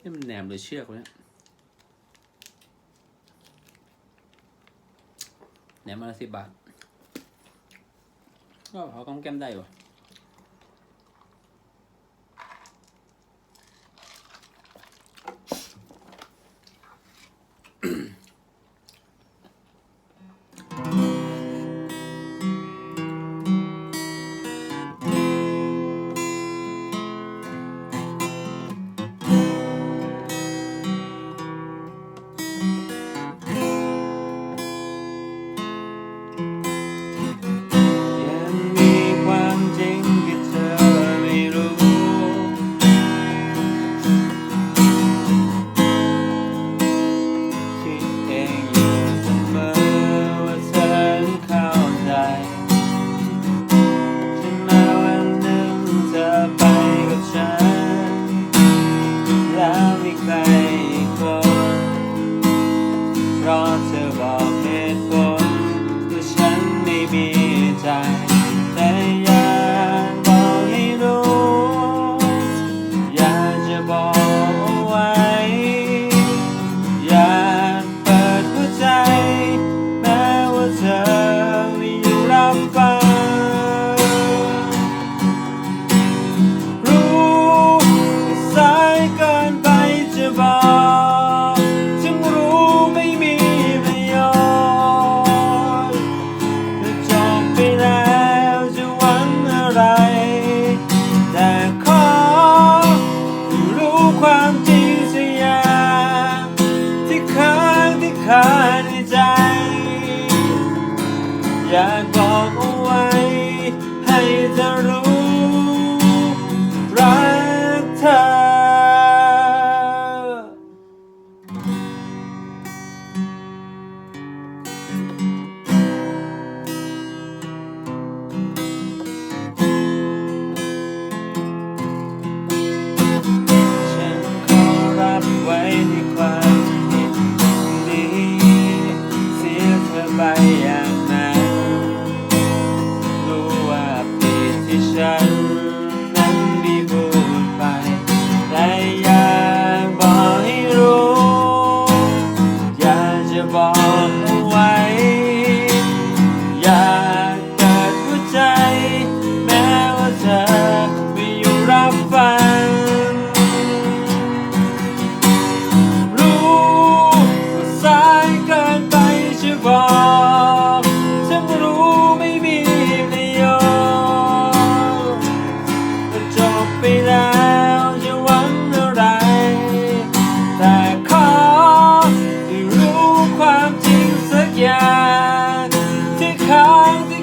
นี่มันแหนมเลยเชือกเนี่ยแหนมมาละสิบบาทก็พอก้อแก้มได้ปะาในใจ อยากบอกเอาไว้ ให้เธอรู้ รักเธอ shadow.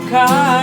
car.